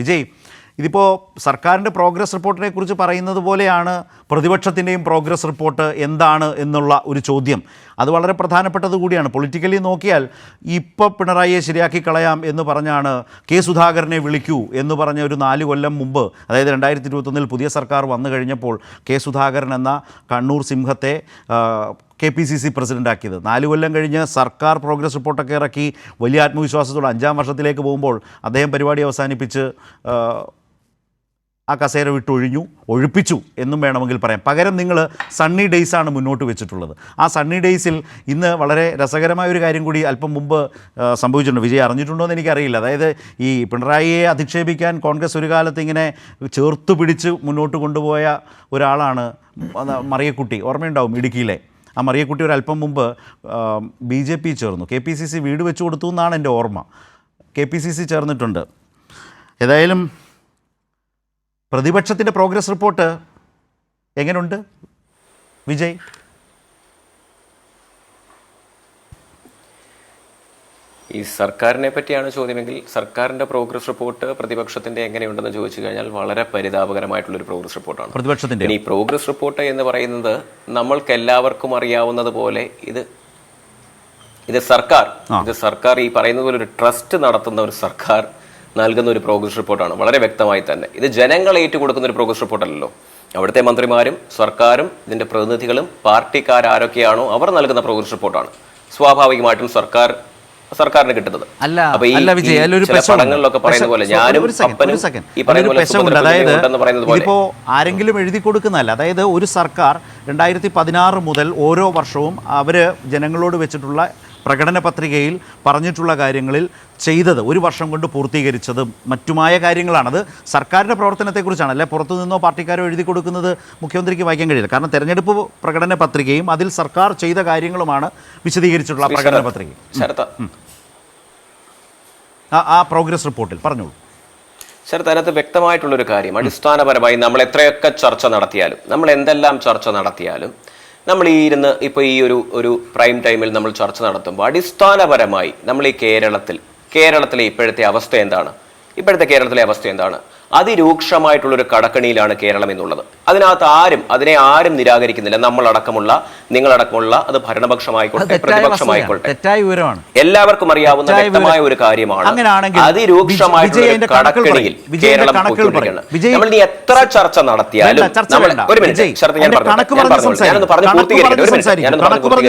വിജയ് ഇതിപ്പോൾ സർക്കാരിന്റെ പ്രോഗ്രസ് റിപ്പോർട്ടിനെ കുറിച്ച് പറയുന്നത് പോലെയാണ് പ്രതിപക്ഷത്തിന്റെയും പ്രോഗ്രസ് റിപ്പോർട്ട് എന്താണ് എന്നുള്ള ഒരു ചോദ്യം. അത് വളരെ പ്രധാനപ്പെട്ടത് കൂടിയാണ്. പൊളിറ്റിക്കലി നോക്കിയാൽ ഇപ്പോൾ പിണറായിയെ ശരിയാക്കി കളയാം എന്ന് പറഞ്ഞാണ് കെ സുധാകരനെ വിളിക്കൂ എന്ന് പറഞ്ഞ ഒരു നാല് കൊല്ലം മുമ്പ് അതായത് രണ്ടായിരത്തി ഇരുപത്തൊന്നിൽ പുതിയ സർക്കാർ വന്നു കഴിഞ്ഞപ്പോൾ കെ സുധാകരൻ എന്ന കണ്ണൂർ സിംഹത്തെ കെ പി സി സി പ്രസിഡന്റാക്കിയത് നാല് കൊല്ലം കഴിഞ്ഞ് സർക്കാർ പ്രോഗ്രസ് റിപ്പോർട്ടൊക്കെ ഇറക്കി വലിയ ആത്മവിശ്വാസത്തോടെ അഞ്ചാം വർഷത്തിലേക്ക് പോകുമ്പോൾ അദ്ദേഹം പരിപാടി അവസാനിപ്പിച്ച് ആ, കസേര വിട്ടൊഴിഞ്ഞു. ഒഴിപ്പിച്ചു എന്നും വേണമെങ്കിൽ പറയാം. പകരം നിങ്ങൾ സണ്ണി ഡേയ്സാണ് മുന്നോട്ട് വെച്ചിട്ടുള്ളത്. ആ സണ്ണി ഡേയ്സിൽ ഇന്ന് വളരെ രസകരമായ ഒരു കാര്യം കൂടി അല്പം മുമ്പ് സംഭവിച്ചിട്ടുണ്ട്. വിജയ് അറിഞ്ഞിട്ടുണ്ടോ എന്ന് എനിക്കറിയില്ല. അതായത് ഈ പിണറായിയെ അധിക്ഷേപിക്കാൻ കോൺഗ്രസ് ഒരു കാലത്ത് ഇങ്ങനെ ചേർത്ത് പിടിച്ച് മുന്നോട്ട് കൊണ്ടുപോയ ഒരാളാണ് മറിയക്കുട്ടി. ഓർമ്മയുണ്ടാവും ഇടുക്കിയിലെ. ആ മറിയക്കുട്ടി ഒരു അല്പം മുമ്പ് ബി ജെ പി ചേർന്നു. കെ പി സി സി വീട് വെച്ചു കൊടുത്തു എന്നാണ് എന്റെ ഓർമ്മ. കെ പി സി സി ചേർന്നിട്ടുണ്ട്. ഏതായാലും പ്രതിപക്ഷത്തിന്റെ പ്രോഗ്രസ് റിപ്പോർട്ട് എങ്ങനെയുണ്ട് വിജയ്? ഈ സർക്കാരിനെ പറ്റിയാണ് ചോദ്യമെങ്കിൽ സർക്കാരിന്റെ പ്രോഗ്രസ് റിപ്പോർട്ട് പ്രതിപക്ഷത്തിന്റെ എങ്ങനെയുണ്ടെന്ന് ചോദിച്ചു കഴിഞ്ഞാൽ വളരെ പരിതാപകരമായിട്ടുള്ള ഒരു പ്രോഗ്രസ് റിപ്പോർട്ടാണ് പ്രതിപക്ഷത്തിന്റെ ഈ പ്രോഗ്രസ് റിപ്പോർട്ട് എന്ന് പറയുന്നത് നമ്മൾക്ക് എല്ലാവർക്കും അറിയാവുന്നത് പോലെ ഇത് ഇത് സർക്കാർ. ഇത് സർക്കാർ ഈ പറയുന്നത് പോലെ ഒരു ട്രസ്റ്റ് നടത്തുന്ന ഒരു സർക്കാർ നൽകുന്ന ഒരു പ്രോഗ്രസ് റിപ്പോർട്ടാണ് വളരെ വ്യക്തമായി തന്നെ. ഇത് ജനങ്ങൾ ഏറ്റുകൊടുക്കുന്ന ഒരു പ്രോഗ്രസ് റിപ്പോർട്ടല്ലല്ലോ അവിടുത്തെ മന്ത്രിമാരും സർക്കാരും ഇതിന്റെ പ്രതിനിധികളും പാർട്ടിക്കാരൊക്കെയാണോ അവർ നൽകുന്ന പ്രോഗ്രസ് റിപ്പോർട്ടാണ് സ്വാഭാവികമായിട്ടും സർക്കാർ സർക്കാരിന് കിട്ടുന്നത്. അല്ല അല്ല വിജയ് അതിലൊരു പടങ്ങളിലൊക്കെ പറയുന്ന പോലെ ഞാനും അതായത് ഇതിപ്പോ ആരെങ്കിലും എഴുതി കൊടുക്കുന്നതല്ല. അതായത് ഒരു സർക്കാർ രണ്ടായിരത്തി പതിനാറ് മുതൽ ഓരോ വർഷവും അവർ ജനങ്ങളോട് വെച്ചിട്ടുള്ള പ്രകടന പത്രികയിൽ പറഞ്ഞിട്ടുള്ള കാര്യങ്ങളിൽ ചെയ്തത് ഒരു വർഷം കൊണ്ട് പൂർത്തീകരിച്ചതും മറ്റുമായ കാര്യങ്ങളാണ്. അത് സർക്കാരിന്റെ പ്രവർത്തനത്തെക്കുറിച്ചാണ്. അല്ലെ പുറത്തു നിന്നോ പാർട്ടിക്കാരോ എഴുതി കൊടുക്കുന്നത് മുഖ്യമന്ത്രിക്ക് വായിക്കാൻ കഴിയില്ല. കാരണം തെരഞ്ഞെടുപ്പ് പ്രകടന പത്രികയും അതിൽ സർക്കാർ ചെയ്ത കാര്യങ്ങളുമാണ് വിശദീകരിച്ചിട്ടുള്ള പ്രകടന പത്രിക ശരത്ത ആ പ്രോഗ്രസ് റിപ്പോർട്ടിൽ പറഞ്ഞോളൂ. സർ അതിനകത്ത് വ്യക്തമായിട്ടുള്ളൊരു കാര്യം. അടിസ്ഥാനപരമായി നമ്മൾ എത്രയൊക്കെ ചർച്ച നടത്തിയാലും നമ്മൾ എന്തെല്ലാം ചർച്ച നടത്തിയാലും നമ്മൾ ഈ ഇരുന്ന് ഇപ്പോൾ ഈ ഒരു ഒരു പ്രൈം ടൈമിൽ നമ്മൾ ചർച്ച നടത്തുമ്പോൾ അടിസ്ഥാനപരമായി നമ്മൾ ഈ കേരളത്തിൽ കേരളത്തിലെ ഇപ്പോഴത്തെ അവസ്ഥ എന്താണ്? ഇപ്പോഴത്തെ കേരളത്തിലെ അവസ്ഥ എന്താണ്? അതിരൂക്ഷമായിട്ടുള്ള ഒരു കടക്കണിയിലാണ് കേരളം എന്നുള്ളത്. അതിനകത്ത് ആരും അതിനെ ആരും നിരാകരിക്കുന്നില്ല. നമ്മളടക്കമുള്ള നിങ്ങളടക്കമുള്ള അത് ഭരണപക്ഷമായിക്കോട്ടെ പ്രതിപക്ഷമായിക്കോട്ടെ. എല്ലാവർക്കും അറിയാവുന്ന വ്യക്തമായ ഒരു കാര്യമാണ് അതിരൂക്ഷമായിട്ടുള്ള കടക്കണിയിൽ കേരളം നമ്മൾ നീ എത്ര ചർച്ച നടത്തിയാലും നമ്മൾ- ഒരു മിനിറ്റ്. ശരത്ത് ഞാൻ. ഞാനൊന്ന് പൂർത്തീകരിക്കട്ടെ. പറഞ്ഞു പറഞ്ഞ്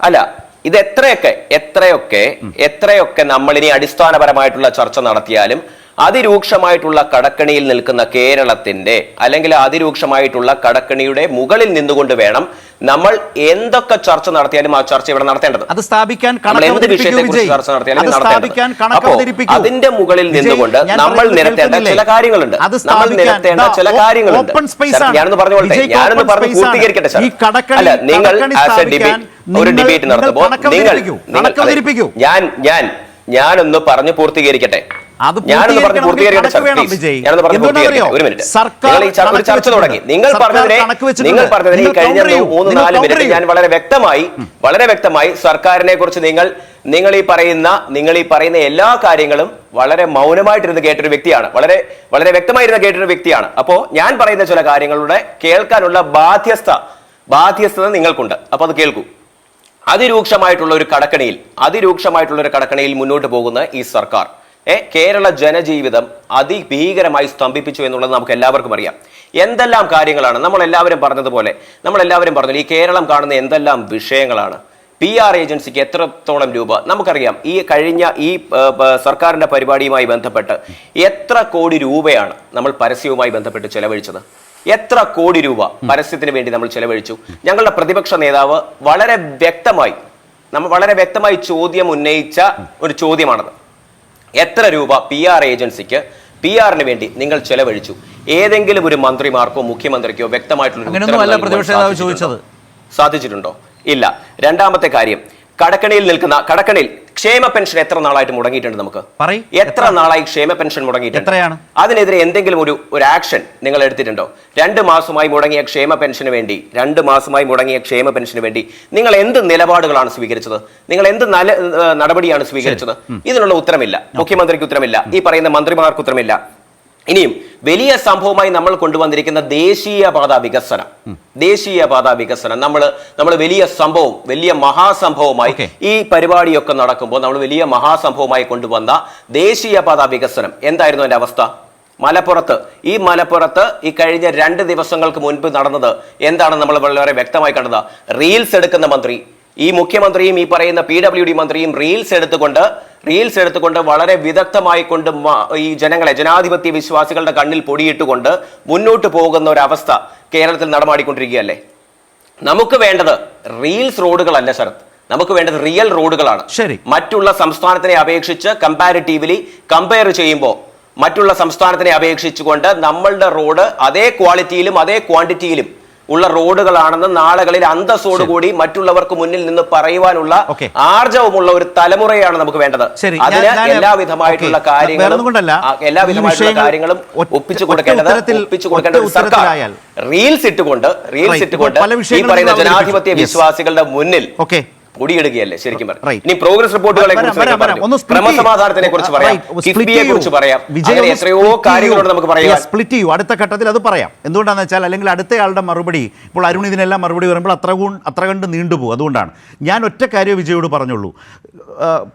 അല്ല ഇത് എത്രയൊക്കെ എത്രയൊക്കെ എത്രയൊക്കെ നമ്മളിനി അടിസ്ഥാനപരമായിട്ടുള്ള ചർച്ച നടത്തിയാലും അതിരൂക്ഷമായിട്ടുള്ള കടക്കണിയിൽ നിൽക്കുന്ന കേരളത്തിന്റെ അല്ലെങ്കിൽ അതിരൂക്ഷമായിട്ടുള്ള കടക്കണിയുടെ മുകളിൽ നിന്നുകൊണ്ട് വേണം നമ്മൾ എന്തൊക്കെ ചർച്ച നടത്തിയാലും ആ ചർച്ച ഇവിടെ നടത്തേണ്ടത്. അത് സ്ഥാപിക്കാൻ എന്ത് വിഷയത്തെക്കുറിച്ച് ചർച്ച നടത്തിയാലും നടത്തേണ്ടത്. അപ്പോ അതിന്റെ മുകളിൽ നിന്നുകൊണ്ട് നമ്മൾ നിരത്തേണ്ട ചില കാര്യങ്ങളുണ്ട്. നമ്മൾ നിരത്തേണ്ട ചില കാര്യങ്ങളുണ്ട്. ഞാനൊന്ന് പറഞ്ഞോളട്ടെ ഞാനൊന്ന് പറഞ്ഞ് പൂർത്തീകരിക്കട്ടെ സാർ? അല്ല നിങ്ങൾ ഒരു ഡിബേറ്റ് നടത്തുമ്പോൾ നിങ്ങൾ. ഞാൻ ഞാൻ ഞാനൊന്ന് പറഞ്ഞു പൂർത്തീകരിക്കട്ടെ. ഞാനൊന്ന് പറഞ്ഞു പൂർത്തീകരിക്കട്ടെ. സർക്കാർ ഒരു ചർച്ച തുടങ്ങി. നിങ്ങൾ പറഞ്ഞതിനെ നിങ്ങൾ പറഞ്ഞതിനെ ഈ കഴിഞ്ഞ മൂന്ന് നാല് മിനിറ്റ് ഞാൻ വളരെ വ്യക്തമായി വളരെ വ്യക്തമായി സർക്കാരിനെ കുറിച്ച് നിങ്ങൾ നിങ്ങൾ ഈ പറയുന്ന നിങ്ങൾ ഈ പറയുന്ന എല്ലാ കാര്യങ്ങളും വളരെ മൗനമായിട്ടിരുന്ന് കേട്ടൊരു വ്യക്തിയാണ്. വളരെ വളരെ വ്യക്തമായിരുന്ന കേട്ടൊരു വ്യക്തിയാണ്. അപ്പോ ഞാൻ പറയുന്ന ചില കാര്യങ്ങളുടെ കേൾക്കാനുള്ള ബാധ്യസ്ഥ ബാധ്യസ്ഥത നിങ്ങൾക്കുണ്ട്. അപ്പൊ അത് കേൾക്കൂ. അതിരൂക്ഷമായിട്ടുള്ള ഒരു കടക്കണിയിൽ അതിരൂക്ഷമായിട്ടുള്ള ഒരു കടക്കണിയിൽ മുന്നോട്ട് പോകുന്ന ഈ സർക്കാർ ഏ കേരള ജനജീവിതം അതിഭീകരമായി സ്തംഭിപ്പിച്ചു എന്നുള്ളത് നമുക്ക് എല്ലാവർക്കും അറിയാം. എന്തെല്ലാം കാര്യങ്ങളാണ്? നമ്മൾ എല്ലാവരും പറഞ്ഞതുപോലെ നമ്മൾ എല്ലാവരും പറഞ്ഞു ഈ കേരളം കാണുന്ന എന്തെല്ലാം വിഷയങ്ങളാണ്? പി ആർ ഏജൻസിക്ക് എത്രത്തോളം രൂപ? നമുക്കറിയാം ഈ കഴിഞ്ഞ ഈ സർക്കാരിന്റെ പരിപാടിയുമായി ബന്ധപ്പെട്ട് എത്ര കോടി രൂപയാണ് നമ്മൾ പരസ്യവുമായി ബന്ധപ്പെട്ട് ചെലവഴിച്ചത്? എത്ര കോടി രൂപ പരസ്യത്തിന് വേണ്ടി നമ്മൾ ചെലവഴിച്ചു? ഞങ്ങളുടെ പ്രതിപക്ഷ നേതാവ് വളരെ വ്യക്തമായി നമ്മൾ വളരെ വ്യക്തമായി ചോദ്യം ഉന്നയിച്ച ഒരു ചോദ്യമാണത്. എത്ര രൂപ പി ആർ ഏജൻസിക്ക് പി ആറിന് വേണ്ടി നിങ്ങൾ ചെലവഴിച്ചു? ഏതെങ്കിലും ഒരു മന്ത്രിമാർക്കോ മുഖ്യമന്ത്രിക്കോ വ്യക്തമായിട്ടുള്ള. സാധിച്ചിട്ടുണ്ടോ? ഇല്ല. രണ്ടാമത്തെ കാര്യം കടക്കണിയിൽ നിൽക്കുന്ന കടക്കണിയിൽ ക്ഷേമ പെൻഷൻ എത്ര നാളായിട്ട് മുടങ്ങിയിട്ടുണ്ട് നമുക്ക്. എത്ര നാളായി ക്ഷേമ പെൻഷൻ മുടങ്ങിയിട്ടുണ്ട്? അതിനെതിരെ എന്തെങ്കിലും ഒരു ഒരു ആക്ഷൻ നിങ്ങൾ എടുത്തിട്ടുണ്ടോ? രണ്ട് മാസമായി മുടങ്ങിയ ക്ഷേമ പെൻഷന് വേണ്ടി രണ്ട് മാസമായി മുടങ്ങിയ ക്ഷേമ പെൻഷന് വേണ്ടി നിങ്ങൾ എന്ത് നിലപാടുകളാണ് സ്വീകരിച്ചത്? നിങ്ങൾ എന്ത് നല്ല നടപടിയാണ് സ്വീകരിച്ചത്? ഇതിനുള്ള ഉത്തരമില്ല. മുഖ്യമന്ത്രിക്ക് ഉത്തരമില്ല. ഈ പറയുന്ന മന്ത്രിമാർക്ക് ഉത്തരമില്ല. ഇനിയും വലിയ സംഭവമായി നമ്മൾ കൊണ്ടുവന്നിരിക്കുന്ന ദേശീയപാത വികസനം. ദേശീയപാത വികസനം. നമ്മൾ നമ്മൾ വലിയ സംഭവം വലിയ മഹാസംഭവമായി ഈ പരിപാടിയൊക്കെ നടക്കുമ്പോൾ നമ്മൾ വലിയ മഹാസംഭവമായി കൊണ്ടുവന്ന ദേശീയപാത വികസനം. എന്തായിരുന്നു എന്റെ അവസ്ഥ? മലപ്പുറത്ത്. ഈ മലപ്പുറത്ത് ഈ കഴിഞ്ഞ രണ്ട് ദിവസങ്ങൾക്ക് മുൻപ് നടന്നത് എന്താണ് നമ്മൾ വളരെ വ്യക്തമായി കണ്ടത്. റീൽസ് എടുക്കുന്ന മന്ത്രി ഈ മുഖ്യമന്ത്രിയും ഈ പറയുന്ന പി ഡബ്ല്യു ഡി മന്ത്രിയും റീൽസ് എടുത്തുകൊണ്ട് റീൽസ് എടുത്തുകൊണ്ട് വളരെ വിദഗ്ധമായി കൊണ്ട് ഈ ജനങ്ങളെ ജനാധിപത്യ വിശ്വാസികളുടെ കണ്ണിൽ പൊടിയിട്ടുകൊണ്ട് മുന്നോട്ട് പോകുന്ന ഒരു അവസ്ഥ കേരളത്തിൽ നടമാടിക്കൊണ്ടിരിക്കുകയല്ലേ? നമുക്ക് വേണ്ടത് റീൽസ് റോഡുകളല്ല ശരത്. നമുക്ക് വേണ്ടത് റിയൽ റോഡുകളാണ്. ശരി. മറ്റുള്ള സംസ്ഥാനത്തിനെ അപേക്ഷിച്ച് കമ്പാരിറ്റീവ്ലി കമ്പയർ ചെയ്യുമ്പോൾ മറ്റുള്ള സംസ്ഥാനത്തിനെ അപേക്ഷിച്ചുകൊണ്ട് നമ്മളുടെ റോഡ് അതേ ക്വാളിറ്റിയിലും അതേ ക്വാണ്ടിറ്റിയിലും ഉള്ള റോഡുകളാണെന്ന് നാളുകളിൽ അന്തസ്സോടുകൂടി മറ്റുള്ളവർക്ക് മുന്നിൽ നിന്ന് പറയുവാനുള്ള. ആർജവമുള്ള ഒരു തലമുറയാണ് നമുക്ക് വേണ്ടത്. അതിന് എല്ലാവിധമായിട്ടുള്ള കാര്യങ്ങളും എല്ലാ വിധമായിട്ടുള്ള ആ, എല്ലാവിധമായിട്ടുള്ള കാര്യങ്ങളും ഒപ്പിച്ചു കൊടുക്കേണ്ടത് ഒപ്പിച്ചു കൊടുക്കേണ്ട ഒരു സർക്കാർ. റീൽസ് ഇട്ടുകൊണ്ട് റീൽസ്. ഇട്ടുകൊണ്ട് ഈ പറയുന്ന ജനാധിപത്യ വിശ്വാസികളുടെ മുന്നിൽ പൊടിയെടുക്കുകയല്ലേ? ശരിക്കും പറഞ്ഞു. ഇനി പ്രോഗ്രസ് റിപ്പോർട്ടുകളെ കുറിച്ച്. ക്രമസമാധാനത്തിനെ കുറിച്ച് പറയാം. കിഫ്ബിയെ കുറിച്ച് പറയാം. വിജയ് അങ്ങനെ എത്രയോ. കാര്യങ്ങളുണ്ട് നമുക്ക് പറയാം. സ്പ്ലിറ്റ് ചെയ്യൂ. അടുത്ത ഘട്ടത്തിൽ അത് പറയാം. എന്തുകൊണ്ടാണെന്ന് വെച്ചാൽ അല്ലെങ്കിൽ അടുത്തയാളുടെ മറുപടി ഇപ്പോൾ അരുൺ ഇതിനെല്ലാം മറുപടി വരുമ്പോൾ അത്ര അത്ര കണ്ട് നീണ്ടുപോകും. അതുകൊണ്ടാണ്. ഞാൻ ഒറ്റ കാര്യം വിജയോട് പറഞ്ഞുള്ളൂ.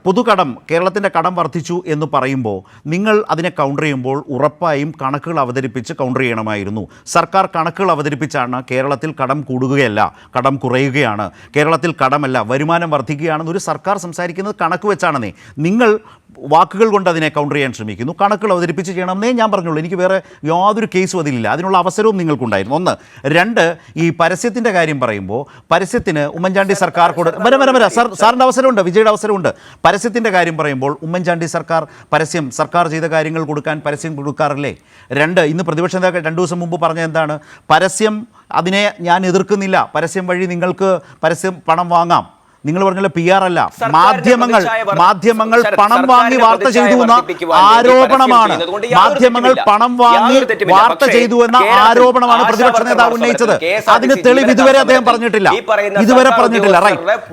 പൊതുകടം കേരളത്തിന്റെ കടം വർദ്ധിച്ചു എന്ന് പറയുമ്പോൾ നിങ്ങൾ അതിനെ കൗണ്ടർ ചെയ്യുമ്പോൾ ഉറപ്പായും കണക്കുകൾ അവതരിപ്പിച്ച് കൗണ്ടർ ചെയ്യണമായിരുന്നു. സർക്കാർ കണക്കുകൾ അവതരിപ്പിച്ചാണ് കേരളത്തിൽ കടം കൂടുകയല്ല കടം കുറയുകയാണ്. കേരളത്തിൽ കടമല്ല വരുമാനം വർദ്ധിക്കുകയാണെന്ന് ഒരു സർക്കാർ സംസാരിക്കുന്നത് കണക്ക് വെച്ചാണെന്നേ. നിങ്ങൾ വാക്കുകൾ കൊണ്ട് അതിനെ കൗണ്ടർ ചെയ്യാൻ ശ്രമിക്കുന്നു. കണക്കുകൾ അവതരിപ്പിച്ച് ചെയ്യണമെന്നേ ഞാൻ പറഞ്ഞുള്ളൂ. എനിക്ക് വേറെ യാതൊരു കേസും അതിലില്ല. അതിനുള്ള അവസരവും നിങ്ങൾക്കുണ്ടായിരുന്നു. ഒന്ന്. രണ്ട് ഈ പരസ്യത്തിന്റെ കാര്യം പറയുമ്പോൾ പരസ്യത്തിന് ഉമ്മൻചാണ്ടി സർക്കാർ കൊടു വര വര വര. സാർ സാറിന്റെ അവസരമുണ്ട് വിജയുടെ അവസരമുണ്ട്. പരസ്യത്തിന്റെ കാര്യം പറയുമ്പോൾ ഉമ്മൻചാണ്ടി സർക്കാർ പരസ്യം സർക്കാർ ചെയ്ത കാര്യങ്ങൾ കൊടുക്കാൻ പരസ്യം കൊടുക്കാറില്ലേ? രണ്ട് ഇന്ന് പ്രതിപക്ഷ നേതാക്കൾ രണ്ടു ദിവസം മുമ്പ് പറഞ്ഞ എന്താണ്? പരസ്യം അതിനെ ഞാൻ എതിർക്കുന്നില്ല. പരസ്യം വഴി നിങ്ങൾക്ക് പരസ്യം പണം വാങ്ങാം. നിങ്ങൾ പറഞ്ഞല്ലോ പി ആർ അല്ല. മാധ്യമങ്ങൾ മാധ്യമങ്ങൾ പണം വാങ്ങി വാർത്ത ചെയ്തു എന്ന ആരോപണമാണ്. മാധ്യമങ്ങൾ പണം വാങ്ങി വാർത്ത ചെയ്തു എന്ന ആരോപണമാണ് പ്രതിപക്ഷ നേതാവ് ഉന്നയിച്ചത്. അതിന് തെളിവ് ഇതുവരെ അദ്ദേഹം പറഞ്ഞിട്ടില്ല. ഇതുവരെ പറഞ്ഞിട്ടില്ല. റൈറ്റ്